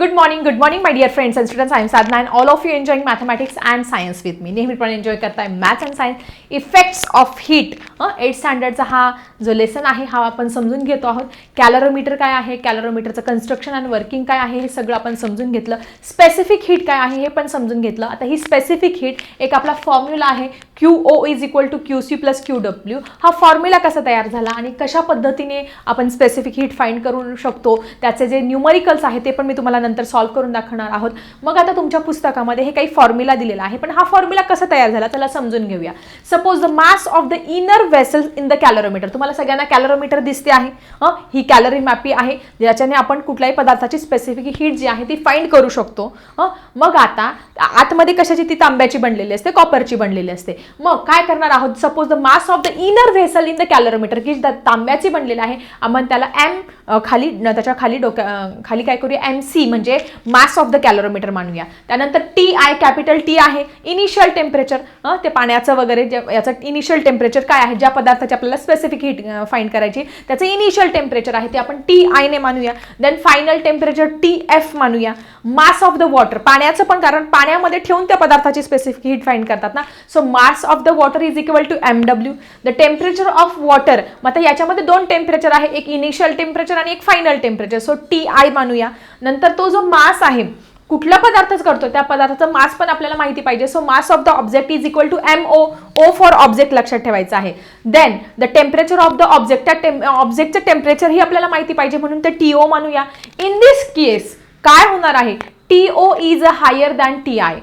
Good morning good morning my dear friends and students I am Sadhana and all of you enjoying mathematics and science with me नेहमीपणे enjoy करताय maths and science effects of heat eight स्टँडर्डचा हा जो lesson आहे हा आपण समजून घेतो आहोत. कॅलरोमीटर काय आहे? कॅलरोमीटरचं कन्स्ट्रक्शन अँड वर्किंग काय आहे? हे सगळं आपण समजून घेतलं. स्पेसिफिक हीट काय आहे? हे पण समजून घेतलं. आता ही स्पेसिफिक हीट एक आपला फॉर्म्युला आहे. Q O is equal to Q C plus Q W हा फॉर्म्युला कसा तयार झाला आणि कशा पद्धतीने आपण स्पेसिफिक हीट फाईंड करू शकतो? त्याचे जे न्यूमरिकल्स आहेत ते पण मी तुम्हाला नंतर सॉल्व्ह करून दाखवणार आहोत. मग आता तुमच्या पुस्तकामध्ये हे काही फॉर्म्युला दिलेला आहे पण हा फॉर्म्युला कसा तयार झाला त्याला समजून घेऊया. Suppose the mass of the inner vessel in the calorimeter तुम्हाला सगळ्यांना कॅलरोमीटर दिसते आहे. हं? ही कॅलरी मॅपी आहे. ज्याच्याने आपण कुठल्याही पदार्थाची स्पेसिफिक हीट जी आहे ती फाईंड करू शकतो. हं? मग आता आतमध्ये कशाची? ती तांब्याची बनलेली असते कॉपरची बनलेली असते. मग काय करणार आहोत? Suppose the mass of the inner vessel in the calorimeter की तांब्याची बनलेलं आहे आपण त्याला एम खाली त्याच्याखाली डोक्या खाली काय करूया? एम सी म्हणजे मास ऑफ द कॅलरोमीटर मानूया. त्यानंतर टी आय कॅपिटल टी आहे इनिशियल टेम्परेचर ते पाण्याचं वगैरे याचं इनिशियल टेम्परेचर काय आहे? ज्या पदार्थाची आपल्याला स्पेसिफिक हीट फाईंड करायची त्याचं इनिशियल टेम्परेचर आहे ते आपण टी आयने मानूया. Then final temperature T F मानूया. मास ऑफ द वॉटर पाण्याचं पण कारण पाण्यामध्ये ठेवून त्या पदार्थाची स्पेसिफिक हीट फाईंड करतात ना. So mass of the water is equal to M W the temperature of water मग आता याच्यामध्ये दोन टेम्परेचर आहे. एक इनिशियल टेम्परेचर आणि एक final temperature so T I मानूया. नंतर तो जो मास आहे कुठला पदार्थच करतो त्या पदार्थाचा मास पण आपल्याला माहिती पाहिजे. So mass of the object is equal to M O O for object लक्षात ठेवायचं आहे. Then the temperature of the object त्या टेम ऑब्जेक्टचं टेम्परेचर ही आपल्याला माहिती पाहिजे म्हणून ते टी ओ मानूया. इन दिस केस काय होणार आहे? T O is a higher than T I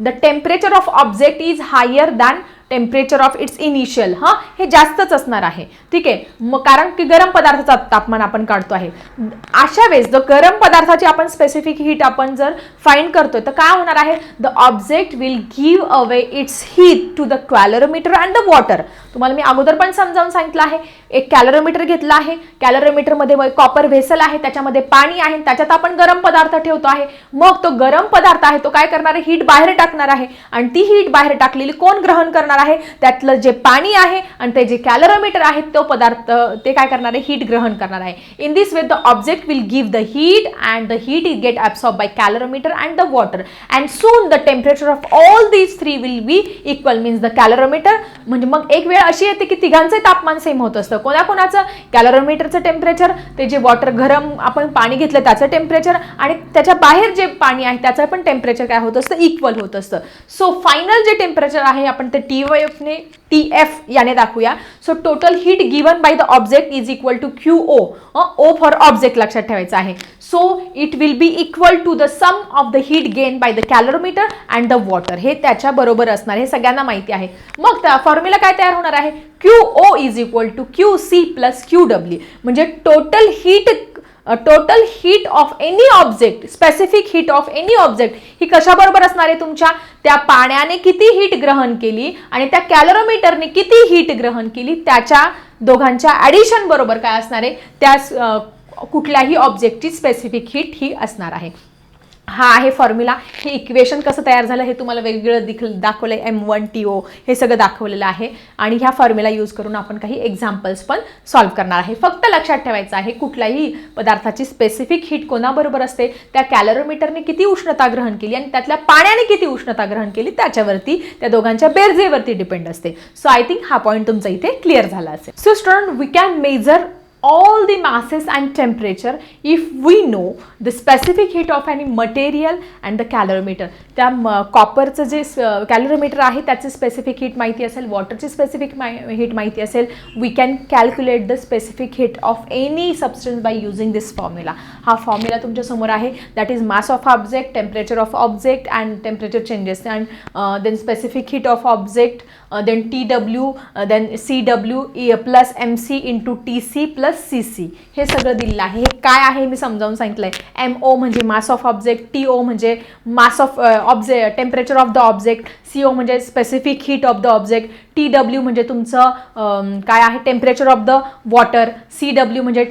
the temperature of object is higher than temperature of its initial हां हे जास्तच असणार आहे. ठीक आहे? मग कारण की गरम पदार्थाचा तापमान आपण काढतो आहे. अशा वेळेस जर गरम पदार्थाची आपण स्पेसिफिक हीट आपण जर फाईंड करतोय तर काय होणार आहे? The object will give away its heat to the calorimeter and the water तुम्हाला मी अगोदर पण समजावून सांगितलं आहे. एक कॅलरोमीटर घेतला आहे. कॅलरोमीटरमध्ये कॉपर व्हेसल आहे. त्याच्यामध्ये पाणी आहे. त्याच्यात आपण गरम पदार्थ ठेवतो आहे. मग तो गरम पदार्थ आहे तो काय करणार आहे? हीट बाहेर टाकणार आहे. आणि ती हीट बाहेर टाकलेली कोण ग्रहण करणार आहे? त्यातलं जे पाणी आहे आणि ते जे कॅलरोमीटर आहे तो पदार्थ ते काय करणार आहे? हीट ग्रहण करणार आहे. In this way the object will give the heat and the heat is get absorb by calorimeter and the water and soon the temperature of all these three will be equal means the calorimeter म्हणजे मग एक वेळ अशी येते की तिघांचे तापमान same होत असतं. कोणाकोणाचं? कॅलरोमीटरचं टेम्परेचर ते जे वॉटर गरम आपण पाणी घेतलं त्याचं टेम्परेचर आणि त्याच्या बाहेर जे पाणी आहे त्याचं पण टेम्परेचर काय होत असतं? इक्वल होत असतं. सो फायनल जे टेम्परेचर आहे आपण ते टी वाय एफने टी एफ याने दाखवूया. So total heat given by the object is equal to Q O O for object लक्षात ठेवायचं आहे. So it will be equal to the sum of the heat gain by the calorimeter and the water हे त्याच्या बरोबर असणार हे सगळ्यांना माहिती आहे. मग त्या फॉर्म्युला काय तयार होणार आहे? Q O is equal to Q C plus Q W म्हणजे total heat total heat of any object specific heat of any object ही कशाबरोबर असणार आहे तुमच्या? त्या पाण्याने किती हीट ग्रहण केली आणि त्या कॅलरोमीटरने किती हीट ग्रहण केली? त्याच्या दोघांच्या ॲडिशन बरोबर काय असणार आहे? त्या कुठल्याही ऑब्जेक्टची स्पेसिफिक हीट ही असणार आहे. हा आहे फॉर्म्युला हे इक्वेशन कसं तयार झालं हे तुम्हाला वेगवेगळं दिख दाखवलं आहे एम वन टी ओ हे सगळं दाखवलेलं आहे. आणि ह्या फॉर्म्युला यूज करून आपण काही एक्झाम्पल्स पण सॉल्व्ह करणार आहे. फक्त लक्षात ठेवायचं आहे कुठल्याही पदार्थाची स्पेसिफिक हीट कोणाबरोबर असते त्या कॅलरोमीटरने किती उष्णता ग्रहण केली आणि त्यातल्या पाण्याने किती उष्णता ग्रहण केली त्याच्यावरती त्या दोघांच्या बेरजेवरती डिपेंड असते. सो आय थिंक हा पॉईंट तुमचा इथे क्लिअर झाला असेल. So student we can measure all the masses and temperature if we know the specific heat of any material and the calorimeter. त्या कॉपरचं जे कॅलरोमीटर आहे त्याचे स्पेसिफिक हीट माहिती असेल वॉटरची स्पेसिफिक हीट माहिती असेल we can calculate the specific heat of any substance by using this formula हा formula तुमच्यासमोर आहे. That is mass of object temperature of object and temperature changes and then specific heat of object then T W then C W plus M C into T C plus C C हे सगळं दिलेलं आहे. हे काय आहे मी समजावून सांगितलं आहे एम ओ म्हणजे mass of object T O म्हणजे mass of object temperature of the object C O म्हणजे specific heat of the object T W म्हणजे तुमचं काय आहे? Temperature of the water C W म्हणजे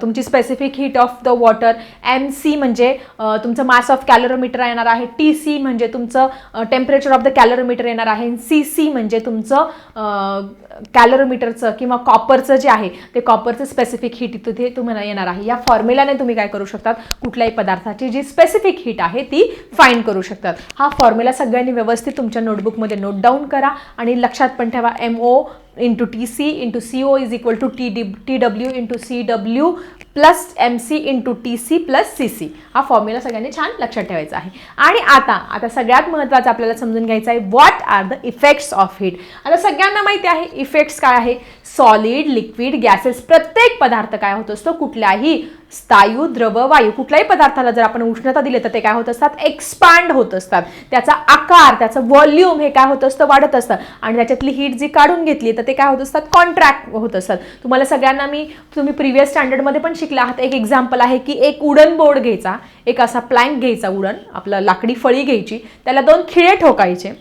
तुमची specific heat of the water M C म्हणजे तुमचं मास ऑफ कॅलोरोमीटर येणार आहे. टी सी म्हणजे तुमचं टेम्परेचर ऑफ द कॅलोरोमीटर येणार आहे. सी सी म्हणजे तुमचं कॅलोरोमीटरचं किंवा कॉपरचं जे आहे ते कॉपरचं स्पेसिफिक हीट तिथे तुम्हाला येणार आहे. या फॉर्म्युलाने तुम्ही काय करू शकतात? कुठल्याही पदार्थाची जी स्पेसिफिक हीट आहे ती फाईंड करू शकतात. हा फॉर्म्युला सगळ्यांनी व्यवस्थित तुमच्या नोटबुकमध्ये नोट डाऊन करा आणि लक्षात पण ठेवा M O into T C CO C O is equal to T D T W C W plus M C into T C plus C C हा फॉर्म्युला सगळ्यांनी छान लक्षात ठेवायचा आहे. आणि आता आता सगळ्यात महत्त्वाचं आपल्याला समजून घ्यायचं आहे what are the effects of heat आता सगळ्यांना माहिती आहे इफेक्ट्स काय आहे? सॉलिड लिक्विड गॅसेस प्रत्येक पदार्थ काय होत असतो? कुठल्याही स्थायू द्रव वायू कुठल्याही पदार्थाला जर आपण उष्णता दिली तर ते काय होत असतात? एक्सपांड होत असतात. त्याचा आकार त्याचं व्हॉल्यूम हे काय होत असतं? वाढत असतं. आणि त्याच्यातली हीट जी काढून घेतली तर तर ते काय होत असतात? कॉन्ट्रॅक्ट होत असतात. तुम्हाला सगळ्यांना मी तुम्ही प्रिव्हियस स्टँडर्डमध्ये पण शिकला आहात. एक एक्झाम्पल आहे की एक उडन बोर्ड घ्यायचा एक असा प्लँक घ्यायचा उडन आपलं लाकडी फळी घ्यायची त्याला दोन खिळे ठोकायचे.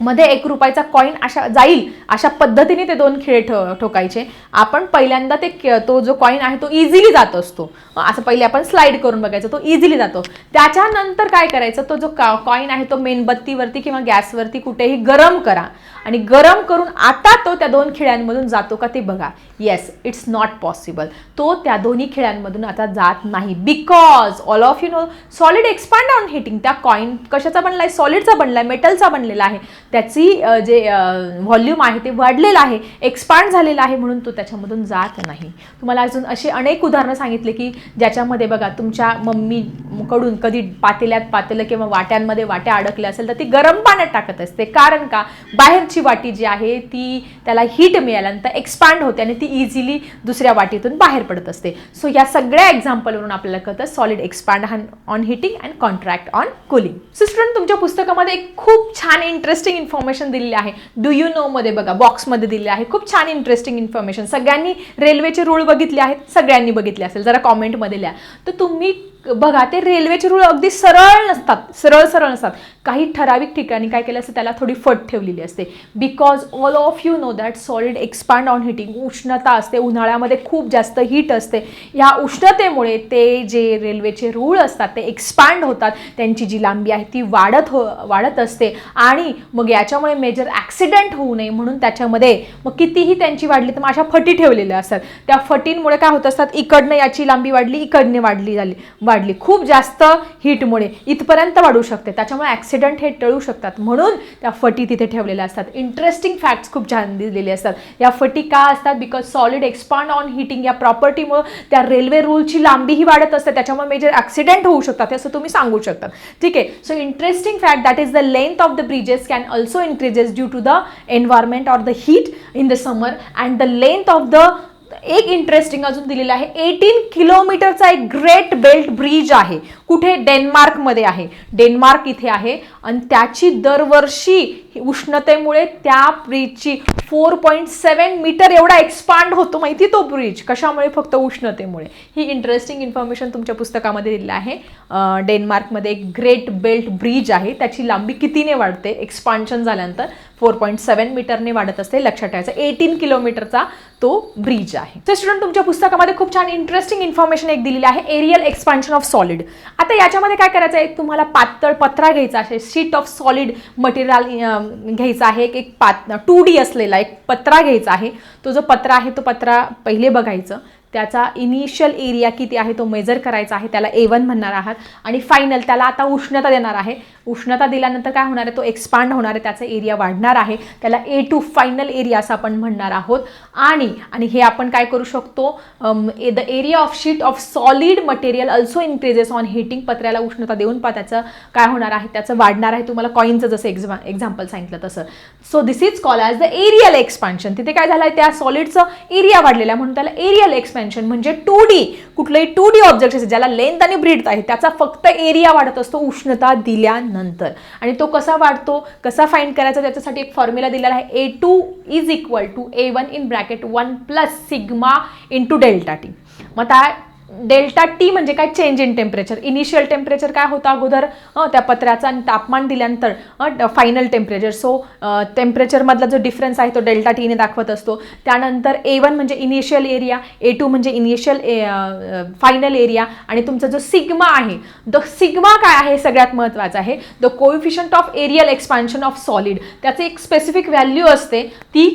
मध्ये एक रुपयाचा कॉईन अशा जाईल अशा पद्धतीने ते दोन खिळे ठो ठोकायचे. आपण पहिल्यांदा ते तो जो कॉईन आहे तो इझिली जात असतो. असं पहिले आपण स्लाइड करून बघायचं तो इझिली जातो. त्याच्यानंतर काय करायचं तो जो कॉईन आहे तो मेणबत्तीवरती किंवा गॅसवरती कुठेही गरम करा. आणि गरम करून आता तो त्या दोन खिळ्यांमधून जातो का ते बघा. येस इट्स नॉट पॉसिबल तो त्या दोन्ही खिळ्यांमधून आता जात नाही. Because all of you know solid expand on heating त्या कॉईन कशाचा बनला आहे सॉलिडचा बनला आहे मेटलचा बनलेला आहे. त्याची जे व्हॉल्यूम आहे ते वाढलेलं आहे एक्सपांड झालेलं आहे म्हणून तो त्याच्यामधून जात नाही. तुम्हाला अजून असे अनेक उदाहरणं सांगितले की ज्याच्यामध्ये बघा तुमच्या मम्मीकडून कधी पातेल्यात पातेलं किंवा वाट्यांमध्ये वाट्या अडकल्या असेल तर ती गरम पाण्यात टाकत असते. कारण का? बाहेरची वाटी जी आहे ती त्याला हीट मिळाल्यानंतर एक्सपांड होते आणि ती इझिली दुसऱ्या वाटीतून बाहेर पडत असते. सो या सगळ्या एक्झाम्पलवरून आपल्याला कळतं solid expand on heating and contract on cooling so student तुमच्या पुस्तकामध्ये एक खूप छान इंटरेस्टिंग इन्फॉर्मेशन दिलेली आहे. डू यू नो मध्ये बघा बॉक्समध्ये दिलेले आहे. खूप छान इंटरेस्टिंग इन्फॉर्मेशन सगळ्यांनी रेल्वेचे रूळ बघितले आहेत. सगळ्यांनी बघितले असेल. जरा कॉमेंटमध्ये लिहा. तर तुम्ही बघा ते रेल्वेचे रूळ अगदी सरळ नसतात. सरळ सरळ नसतात. काही ठराविक ठिकाणी काय केलं असतं त्याला थोडी फट ठेवलेली असते. Because all of you know that solid expand on heating उष्णता असते. उन्हाळ्यामध्ये खूप जास्त हीट असते. ह्या उष्णतेमुळे ते जे रेल्वेचे रूळ असतात ते एक्सपांड होतात. त्यांची जी लांबी आहे ती वाढत हो वाढत असते. आणि मग याच्यामुळे मेजर ॲक्सिडेंट होऊ नये म्हणून त्याच्यामध्ये मग कितीही त्यांची वाढली तर मग अशा फटी ठेवलेल्या असतात. त्या फटींमुळे काय होत असतात? इकडनं याची लांबी वाढली इकडने वाढली झाली वाढली. खूप जास्त हीटमुळे इथपर्यंत वाढू शकते. त्याच्यामुळे ॲक्सिडेंट हे टळू शकतात. म्हणून त्या फटी तिथे ठेवलेल्या असतात. इंटरेस्टिंग फॅक्ट्स खूप छान दिलेले असतात. या फटी का असतात? Because solid expand on heating या प्रॉपर्टीमुळे त्या रेल्वे रूलची लांबी ही वाढत असते. त्याच्यामुळे मेजर ॲक्सिडेंट होऊ शकतात. असं तुम्ही सांगू शकता. ठीक आहे. So interesting fact that is the length of the bridges can also increases due to the environment or the heat in the summer and the length of the एक इंटरेस्टिंग अजून दिलेलं आहे. एटीन किलोमीटरचा एक ग्रेट बेल्ट ब्रिज आहे. कुठे? डेन्मार्कमध्ये आहे. Denmark इथे आहे. आणि त्याची दरवर्षी उष्णतेमुळे त्या ब्रिजची फोर पॉईंट सेवन मीटर एवढा एक्सपांड होतो. माहिती तो ब्रिज कशामुळे? फक्त उष्णतेमुळे. ही इंटरेस्टिंग इन्फॉर्मेशन तुमच्या पुस्तकामध्ये दिलेलं आहे. डेन्मार्कमध्ये एक ग्रेट बेल्ट ब्रिज आहे. त्याची लांबी कितीने वाढते? एक्सपान्शन झाल्यानंतर. फोर पॉईंट सेवन मीटरने वाढत असते लक्षात ठेवायचं. एटीन किलोमीटरचा तो ब्रिज आहे. तर स्टुडंट तुमच्या पुस्तकामध्ये खूप छान इंटरेस्टिंग इन्फॉर्मेशन एक दिलेली आहे एरियल एक्सपान्शन ऑफ सॉलिड आता याच्यामध्ये काय करायचं आहे? तुम्हाला पातळ पत्रा घ्यायचा आहे शीट ऑफ सॉलिड मटेरियल घ्यायचा आहे एक एक पात टू डी असलेला एक पत्रा घ्यायचा आहे. तो जो पत्रा आहे तो पत्रा पहिले बघायचं. त्याचा इनिशियल एरिया किती आहे तो मेजर करायचा आहे त्याला ए वन म्हणणार आहात. आणि फायनल त्याला आता उष्णता देणार आहे. उष्णता दिल्यानंतर काय होणार आहे तो एक्सपांड होणार आहे त्याचा एरिया वाढणार आहे. त्याला ए टू फायनल एरिया असं आपण म्हणणार आहोत. आणि आणि हे आपण काय करू शकतो the area of sheet of solid material also increases on heating पत्र्याला उष्णता देऊन पा त्याचं काय होणार आहे त्याचं वाढणार आहे. तुम्हाला कॉईनचं जसं एक्झा एक्झाम्पल सांगितलं तसं. So this is call as the areal expansion तिथे काय झालं आहे त्या सॉलिडचं एरिया वाढलेला आहे म्हणून त्याला एरियल एक्सपेन्शन म्हणजे टू डी कुठलंही टू डी ऑब्जेक्ट असेल ज्याला लेंथ आणि ब्रीड आहे त्याचा फक्त एरिया वाढत असतो उष्णता दिल्यानंतर. आणि तो कसा वाढतो कसा फाईंड करायचा त्याच्यासाठी एक फॉर्म्युला दिलेला आहे A two is equal to A one in bracket one plus sigma into delta T मग त्या डेल्टा टी म्हणजे काय? Change in temperature initial temperature काय होतं अगोदर? त्या पत्राचा तापमान दिल्यानंतर फायनल टेम्परेचर सो टेम्परेचरमधला जो डिफरन्स आहे तो डेल्टा टीने दाखवत असतो. त्यानंतर म्हणजे म्हणजे ए वन म्हणजे इनिशियल एरिया ए टू म्हणजे इनिशियल फायनल एरिया आणि तुमचा जो सिग्मा आहे द सिग्मा काय आहे? सगळ्यात महत्त्वाचा आहे. The coefficient of areal expansion of solid त्याचे एक स्पेसिफिक व्हॅल्यू असते. ती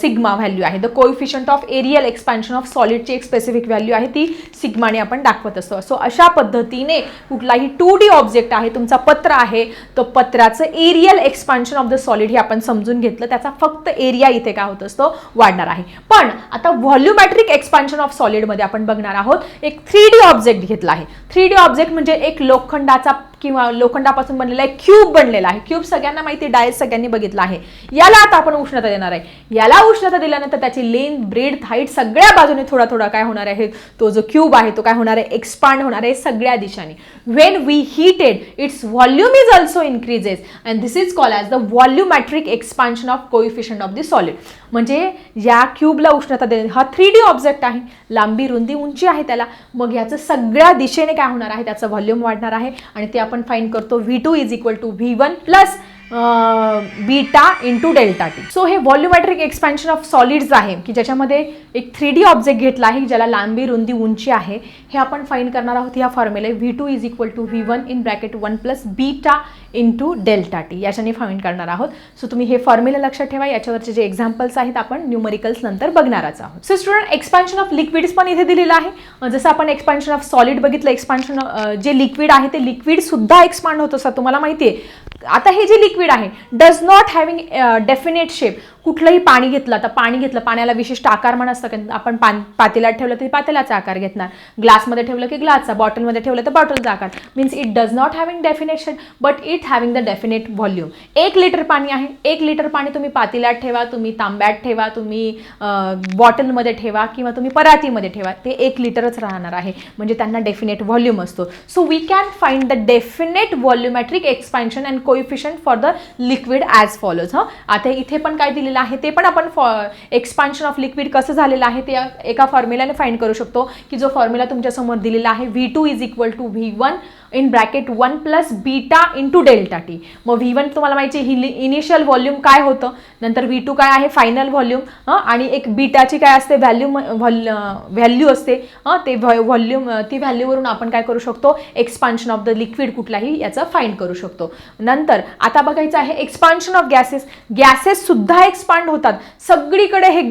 सिग्मा व्हॅल्यू आहे. The coefficient of areal expansion of सॉलिडची एक स्पेसिफिक व्हॅल्यू आहे. ती सिग्माने आपण दाखवत असतो. सो अशा पद्धतीने कुठलाही टू डी ऑब्जेक्ट आहे तुमचा पत्र आहे तो पत्राचं areal expansion of the solid हे आपण समजून घेतलं. त्याचा फक्त एरिया इथे काय होत असतो? वाढणार आहे. पण आता व्हॉल्युमॅट्रिक एक्सपान्शन ऑफ सॉलिडमध्ये आपण बघणार आहोत. एक थ्री डी ऑब्जेक्ट घेतला आहे. थ्री डी ऑब्जेक्ट म्हणजे एक लोखंडाचा किंवा लोखंडापासून बनलेला आहे क्यूब बनलेला आहे. क्यूब सगळ्यांना माहिती डायस सगळ्यांनी बघितला आहे. याला आता आपण उष्णता देणार आहे. याला उष्णता दिल्यानंतर त्याची लेंथ ब्रेड हाईट सगळ्या बाजूने थोडा थोडा काय होणार आहे? तो जो क्यूब आहे तो काय होणार आहे? एक्सपांड होणार आहे सगळ्या दिशाने. When we heated its volume is also increases and this is call as the volumetric expansion of coefficient of the solid म्हणजे या क्यूबला उष्णता देणे हा थ्री डी ऑब्जेक्ट आहे. लांबी रुंदी उंची आहे त्याला. मग याचं सगळ्या दिशेने काय होणार आहे? त्याचं व्हॉल्यूम वाढणार आहे. आणि ते आपण आपण फाईन करतो V two is equal to V one plus beta into delta T so हे व्हॉल्युमॅट्रिक एक्सपॅन्शन ऑफ सॉलिड्स आहे की ज्याच्यामध्ये एक थ्री डी ऑब्जेक्ट घेतला आहे ज्याला लांबी रुंदी उंची आहे. हे आपण फाईन करणार आहोत ह्या फॉर्म्युले V two is equal to V one in bracket one plus beta into delta T याच्याने फाईंड करणार आहोत. सो तुम्ही हे फॉर्म्युला लक्षात ठेवा. याच्यावरचे जे एक्झाम्पल्स आहेत आपण न्यूमरिकल्स नंतर बघणारच आहोत. So student expansion of liquids पण इथे दिलेलं आहे. जसं आपण एक्सपान्शन ऑफ सॉलिड बघितलं एक्सपान्शन जे लिक्विड आहे ते लिक्विड सुद्धा एक्सपांड होत असतात तुम्हाला माहिती आहे आता हे जे लिक्विड आहे does not having definite shape कुठलंही पाणी घेतलं तर पाणी घेतलं पाण्याला विशिष्ट आकारमान असतं की आपण पान पातेल्यात ठेवलं तरी पातेल्याचा आकार घेतणार. ग्लासमध्ये ठेवलं की ग्लासचा बॉटलमध्ये ठेवलं तर बॉटलचा आकार. Means it does not having definition but it having the definite volume एक लिटर पाणी आहे. एक लिटर पाणी तुम्ही पातेल्यात ठेवा तुम्ही तांब्यात ठेवा तुम्ही बॉटलमध्ये ठेवा किंवा तुम्ही परातीमध्ये ठेवा. ते एक लिटरच राहणार आहे. म्हणजे त्यांना डेफिनेट व्हॉल्यूम असतो. So we can find the definite volumetric expansion and coefficient for the liquid as follows हं. आता इथे पण काय दिलेलं आहे ते पण आपण फॉ एक्सपान्शन ऑफ लिक्विड कसं झालेलं आहे ते एका फॉर्म्युलाने फाईंड करू शकतो. की जो फॉर्म्युला तुमच्यासमोर दिलेला आहे V two is equal to V one in bracket one plus beta into delta T मग व्ही वन तुम्हाला माहिती आहे हिली इनिशियल व्हॉल्यूम काय होतं? नंतर व्ही टू काय आहे? फायनल व्हॉल्यूम आणि एक बीटाची काय असते? व्हॅल्यूम व्हॅल्यू असते. ते व्हॉल्यूम ती व्हॅल्यूवरून आपण काय करू शकतो? एक्सपान्शन ऑफ द लिक्विड कुठलाही याचं फाईंड करू शकतो. नंतर आता बघायचं आहे एक्सपान्शन ऑफ गॅसेस गॅसेस सुद्धा एक्सपांड होतात. सगळीकडे हे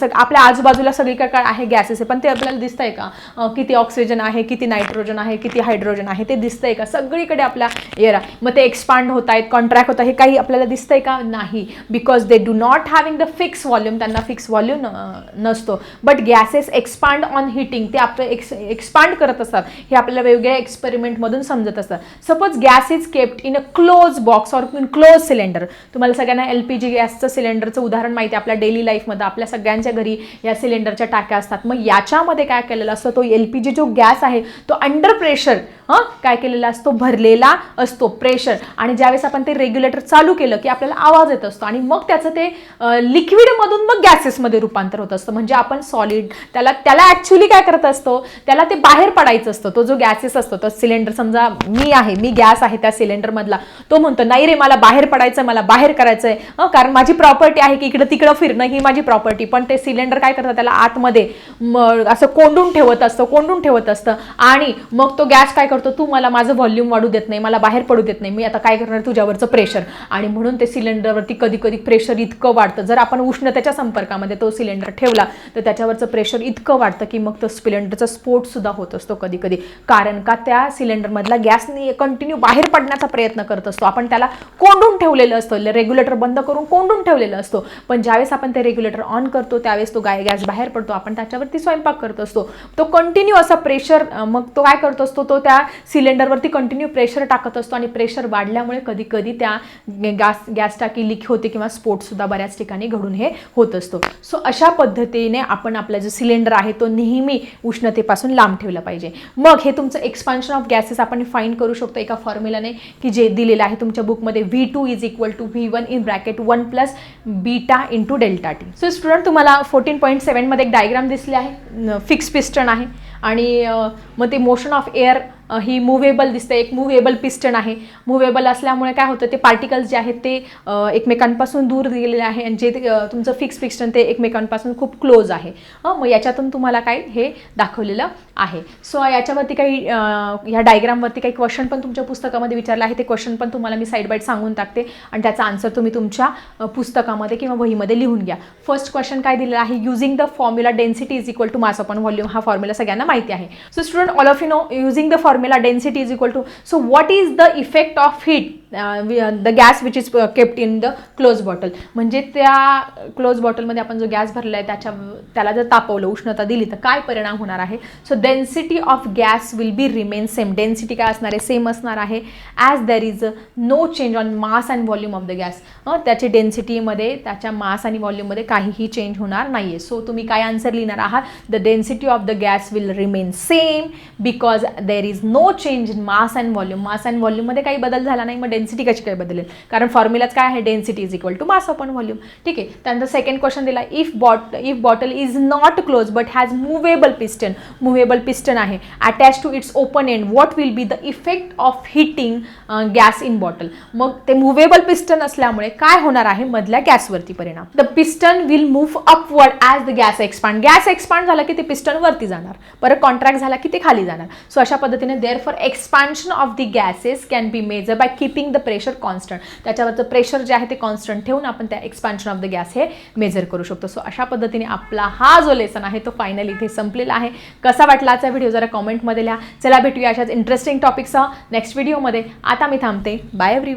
सग- आपल्या आजूबाजूला सगळीकडे काय आहे? गॅसेस आहे. पण ते आपल्याला दिसतंय का? किती ऑक्सिजन आहे किती नायट्रोजन आहे किती हायड्रोजन आहे ते दिसतं दिसतंय का? सगळीकडे आपल्या एरा मग ते एक्सपांड होत आहेत कॉन्ट्रॅक्ट होत आहे हे काही आपल्याला दिसतंय का? नाही. Because they do not having the fix volume त्यांना फिक्स व्हॉल्यूम नसतो. But gases expand on heating ते आपलं एक्स एक्सपांड करत असतात. हे आपल्याला वेगवेगळ्या एक्सपेरिमेंटमधून समजत असतात. Suppose gas is kept in a close box or in close cylinder तुम्हाला सगळ्यांना एल पी जी गॅसचं सिलेंडरचं उदाहरण माहिती आहे. आपल्या डेली लाईफमध्ये आपल्या सगळ्यांच्या घरी या सिलेंडरच्या टाक्या असतात. मग याच्यामध्ये काय केलेलं असतं? तो एल पी जी जो गॅस आहे तो अंडर प्रेशर हां? काय केलेला असतो? भरलेला असतो प्रेशर आणि ज्यावेळेस आपण ते रेग्युलेटर चालू केलं की आपल्याला आवाज येत असतो आणि मग त्याचं ते लिक्विडमधून मग गॅसेसमध्ये रूपांतर होत असतं. म्हणजे आपण सॉलिड त्याला त्याला ॲक्च्युली काय करत असतो? त्याला ते बाहेर पडायचं असतं. तो जो गॅसेस असतो तो सिलेंडर समजा मी आहे मी गॅस आहे त्या सिलेंडरमधला तो म्हणतो नाही रे मला बाहेर पडायचं मला बाहेर करायचं आहे कारण माझी प्रॉपर्टी आहे की इकडं तिकडं फिरणं ही माझी प्रॉपर्टी पण ते सिलेंडर काय करतं? त्याला आतमध्ये असं कोंडून ठेवत असतं कोंडून ठेवत असतं. आणि मग तो गॅस काय करतो? तू मला माझं व्हॉल्यूम वाढू देत नाही मला बाहेर पडू देत नाही मी आता काय करणार तुझ्यावरचं प्रेशर आणि म्हणून ते सिलेंडरवरती कधी कधी प्रेशर इतकं वाढतं. जर आपण उष्णतेच्या संपर्कामध्ये तो सिलेंडर ठेवला तर त्याच्यावरचं प्रेशर इतकं वाढतं की मग तो सिलेंडरचा स्फोटसुद्धा होत असतो कधी कधी कारण का त्या सिलेंडरमधला गॅसने कंटिन्यू बाहेर पडण्याचा प्रयत्न करत असतो. आपण त्याला कोंडून ठेवलेलं असतं. रेग्युलेटर बंद करून कोंडून ठेवलेलं असतो. पण ज्यावेळेस आपण ते रेग्युलेटर ऑन करतो त्यावेळेस तो गाय गॅस बाहेर पडतो. आपण त्याच्यावरती स्वयंपाक करत असतो. तो कंटिन्यू असा प्रेशर मग तो काय करत असतो? तो त्या सिलेंडरवरती कंटिन्यू प्रेशर टाकत असतो आणि प्रेशर वाढल्यामुळे कधी कधी त्या गॅस गॅस टाकी लीक होते किंवा स्फोटसुद्धा बऱ्याच ठिकाणी घडून हे होत असतो. सो अशा पद्धतीने आपण आपला जो सिलेंडर आहे तो नेहमी उष्णतेपासून लांब ठेवला पाहिजे. मग हे तुमचं एक्सपान्शन ऑफ गॅसेस आपण फाईन करू शकतो एका फॉर्म्युलाने की जे दिलेलं आहे तुमच्या बुकमध्ये V two is equal to V one in bracket one plus beta into delta T so student तुम्हाला फोर्टीन पॉईंट सेवनमध्ये एक डायग्राम दिसले आहे. फिक्स पिस्टन आहे. आणि मग ते मोशन ऑफ एअर ही मुव्हेबल दिसते एक मुव्हेबल पिस्टन आहे. मुव्हेबल असल्यामुळे काय होतं ते पार्टिकल्स जे आहेत ते एकमेकांपासून दूर गेलेले आहे आणि जे ते, तुमचं फिक्स पिस्टन ते एकमेकांपासून खूप क्लोज आहे. हं मग याच्यातून तुम्हाला काय हे दाखवलेलं आहे. सो याच्यावरती काही ह्या डायग्रामवरती काही क्वेश्चन पण तुमच्या पुस्तकामध्ये विचारलं आहे. ते क्वेश्चन पण तुम्हाला मी साईड बाईट सांगून टाकते आणि त्याचा आन्सर तुम्ही तुमच्या पुस्तकामध्ये किंवा वहीमध्ये लिहून घ्या. फर्स्ट क्वेश्चन काय दिलेला आहे? Using the formula density is equal to mass upon volume हा फॉर्म्युला सगळ्यांना माहिती आहे. So student all of you know using the form formula density is equal to so what is the effect of heat? The gas which is kept in the close bottle म्हणजे त्या close बॉटलमध्ये आपण जो gas भरला आहे त्याच्या त्याला जर तापवलं उष्णता दिली तर काय परिणाम होणार आहे? So density of gas will be remain same density काय असणार आहे? सेम असणार आहे. As there is no change on mass and volume of the gas त्याची डेन्सिटीमध्ये त्याच्या मास आणि व्हॉल्यूममध्ये काहीही चेंज होणार नाही आहे सो तुम्ही काय आन्सर लिहिणार आहात? The density of the gas will remain same because there is no change in mass and volume mass and व्हॉल्यूममध्ये काही बदल झाला नाही. मग डेन्सिटी कशी काय बदलेल? कारण फॉर्म्युलाच काय आहे? Density is equal to mass upon volume ठीक आहे. त्यानंतर सेकंड क्वेश्चन दिला if bot if bottle is not close but has movable piston movable piston आहे. Attach to its open end what will be the effect of heating gas in bottle मग ते movable piston असल्यामुळे काय होणार आहे? मधल्या गॅसवरती परिणाम. The piston will move upward as the gas expand gas expand झाला की ते पिस्टन वरती जाणार. परत कॉन्ट्रॅक्ट झाला की ते खाली जाणार. सो अशा पद्धतीने therefore expansion of the gases can be measure by the pressure constant त्याच्यावरचं प्रेशर जे आहे ते कॉन्स्टंट ठेवून आपण त्या एक्सपान्शन ऑफ द गॅस हे मेजर करू शकतो. सो अशा पद्धतीने आपला हा जो लेसन आहे तो फायनल इथे संपलेला आहे. कसा वाटला आजचा व्हिडिओ जरा कॉमेंटमध्ये लिहा. चला भेटूया अशाच इंटरेस्टिंग टॉपिकसह नेक्स्ट व्हिडिओमध्ये आता मी थांबते. Bye every